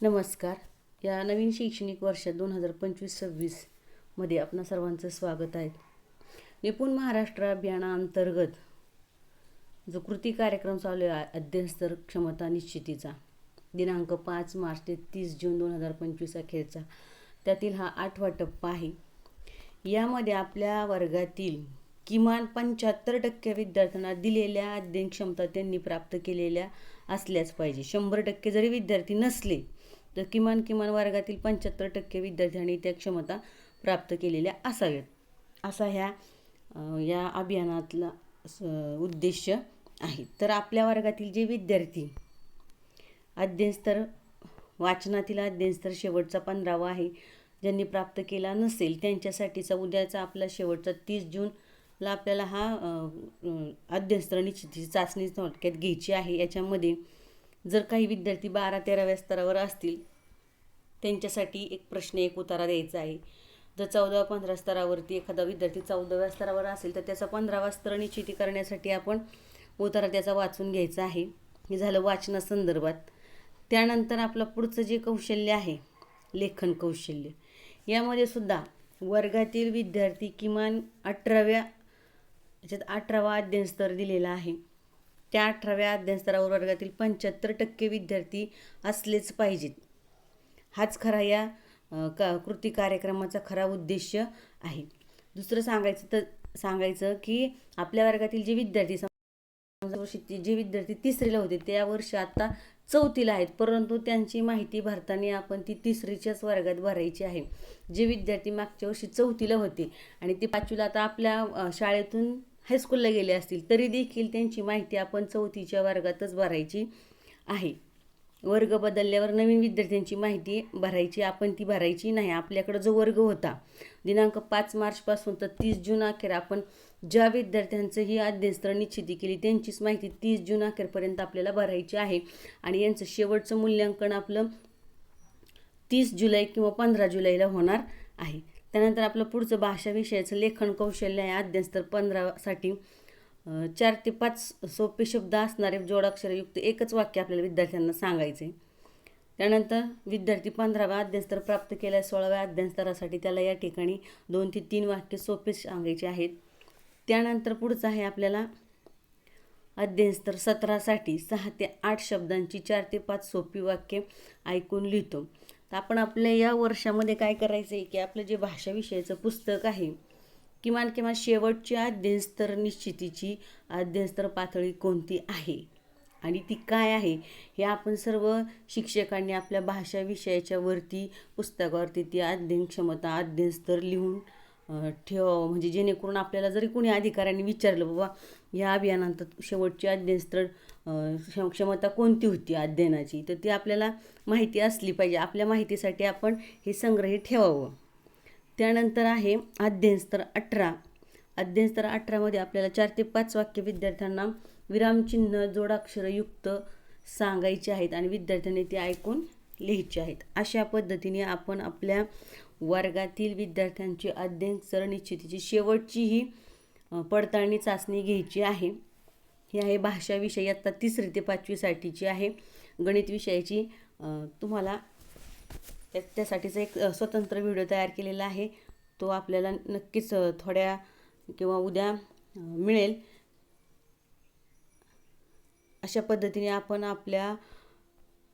नमस्कार. या नवीन शैक्षणिक वर्षात दोन हजार पंचवीस सव्वीसमध्ये आपणा सर्वांचं स्वागत आहे. निपुण महाराष्ट्र अभियानाअंतर्गत जो कृती कार्यक्रम चालू आहे अध्ययनस्तर क्षमता निश्चितीचा दिनांक पाच मार्च ते तीस जून दोन हजार पंचवीस अखेरचा त्यातील हा आठवा टप्पा आहे. यामध्ये आपल्या वर्गातील किमान पंच्याहत्तर टक्के विद्यार्थ्यांना दिलेल्या अध्ययन क्षमता त्यांनी प्राप्त केलेल्या असल्याच पाहिजे. शंभर टक्के जरी विद्यार्थी नसले तर किमान किमान वर्गातील पंच्याहत्तर टक्के विद्यार्थ्यांनी त्या क्षमता प्राप्त केलेल्या असाव्यात. असा ह्या या अभियानातला उद्देश आहे. तर आपल्या वर्गातील जे विद्यार्थी अध्ययनस्तर वाचनातील अध्ययनस्तर शेवटचा पंधरावा आहे ज्यांनी प्राप्त केला नसेल त्यांच्यासाठीचा उद्याचा आपला शेवटचा तीस जून ला आपल्याला हा अध्ययनस्तर निश्चितीची चाचणी थोडक्यात घ्यायची आहे याच्यामध्ये जर काही विद्यार्थी बारा तेराव्या स्तरावर असतील त्यांच्यासाठी एक प्रश्न एक उतारा द्यायचा आहे. जर चौदाव्या पंधरा स्तरावरती एखादा विद्यार्थी चौदाव्या स्तरावर असेल तर त्याचा पंधरावा स्तर निश्चिती करण्यासाठी आपण उतारा त्याचा वाचून घ्यायचा आहे. हे झालं वाचनासंदर्भात त्यानंतर आपलं पुढचं जे कौशल्य आहे लेखन कौशल्य यामध्ये सुद्धा वर्गातील विद्यार्थी किमान अठराव्या याच्यात अठरावा अध्ययनस्तर दिलेला आहे. त्या अठराव्या अध्ययनस्तरावर वर्गातील पंच्याहत्तर टक्के विद्यार्थी असलेच पाहिजेत. हाच खरा या का कृती कार्यक्रमाचा खरा उद्देश आहे. दुसरं सांगायचं तर सांगायचं की आपल्या वर्गातील जे विद्यार्थी वर्षी जे विद्यार्थी तिसरीला होते त्या वर्षी आता चौथीला आहेत. परंतु त्यांची माहिती भरताना आपण ती तिसरीच्याच वर्गात भरायची आहे. जे विद्यार्थी मागच्या वर्षी चौथीला होते आणि ते पाचवीला आता आपल्या शाळेतून हायस्कूलला गेले असतील तरी देखील त्यांची माहिती आपण चौथीच्या वर्गातच भरायची आहे. वर्ग बदलल्यावर नवीन विद्यार्थ्यांची माहिती भरायची आपण ती भरायची नाही. आपल्याकडं जो वर्ग होता दिनांक पाच मार्चपासून तर तीस जून अखेर आपण ज्या विद्यार्थ्यांचं ही अध्ययनस्थळ निश्चिती केली त्यांचीच माहिती तीस जून अखेरपर्यंत आपल्याला भरायची आहे. आणि यांचं शेवटचं मूल्यांकन आपलं तीस जुलै किंवा पंधरा जुलैला होणार आहे. त्यानंतर आपलं पुढचं भाषा विषयाचं लेखन कौशल्य आहे अध्ययनस्तर पंधरासाठी. चार ते पाच सोपे शब्द असणारे जोडाक्षरयुक्त एकच वाक्य आपल्याला विद्यार्थ्यांना सांगायचे त्यानंतर विद्यार्थी पंधराव्या अध्ययनस्तर प्राप्त केल्या सोळाव्या अध्ययनस्तरासाठी त्याला या ठिकाणी दोन ते तीन वाक्य सोपे सांगायचे आहेत. त्यानंतर पुढचं आहे आपल्याला अध्ययनस्तर सतरासाठी सहा ते आठ शब्दांची चार ते पाच सोपी वाक्य ऐकून लिहितो. तर आपण आपल्या या वर्षामध्ये काय करायचं आहे की आपलं जे भाषाविषयाचं पुस्तक आहे किमान किमान शेवटची अध्ययनस्तर निश्चितीची अध्ययनस्तर पातळी कोणती आहे? आणि ती काय आहे? हे आपण सर्व शिक्षकांनी आपल्या भाषा विषयाच्या वरती पुस्तकावरती ती अध्ययन क्षमता अध्ययनस्तर लिहून ठेवावं म्हणजे जेणेकरून आपल्याला जरी कोणी अधिकाऱ्यांनी विचारलं बाबा या अभियानात शेवटची अध्ययनस्तर क्षमता कोणती होती अध्ययनाची? तर ती आपल्याला माहिती असली पाहिजे. आपल्या माहितीसाठी आपण हे संग्रही ठेवावं. त्यानंतर आहे अध्ययनस्तर अठरा. अध्ययनस्तर अठरामध्ये आपल्याला चार ते पाच वाक्य विद्यार्थ्यांना विरामचिन्ह जोडाक्षरयुक्त सांगायचे आहेत आणि विद्यार्थ्यांनी ते ऐकून लिहायचे आहेत. अशा पद्धतीने आपण आपल्या वर्गातील विद्यार्थ्यांची अध्ययन सरनिश्चितीची शेवटची ही पडताळणी चाचणी घ्यायची आहे. ही आहे भाषा विषय. आत्ता तिसरी ते पाचवीसाठीची आहे. गणित विषयाची तुम्हाला त्या त्यासाठीचा एक स्वतंत्र व्हिडिओ तयार केलेला आहे. तो आपल्याला नक्कीच थोड्या किंवा उद्या मिळेल. अशा पद्धतीने आपण आपल्या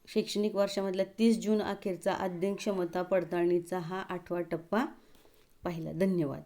शैक्षणिक वर्षामधल्या तीस जून अखेरचा अध्ययन क्षमता पडताळणीचा हा आठवा टप्पा पाहिला. धन्यवाद.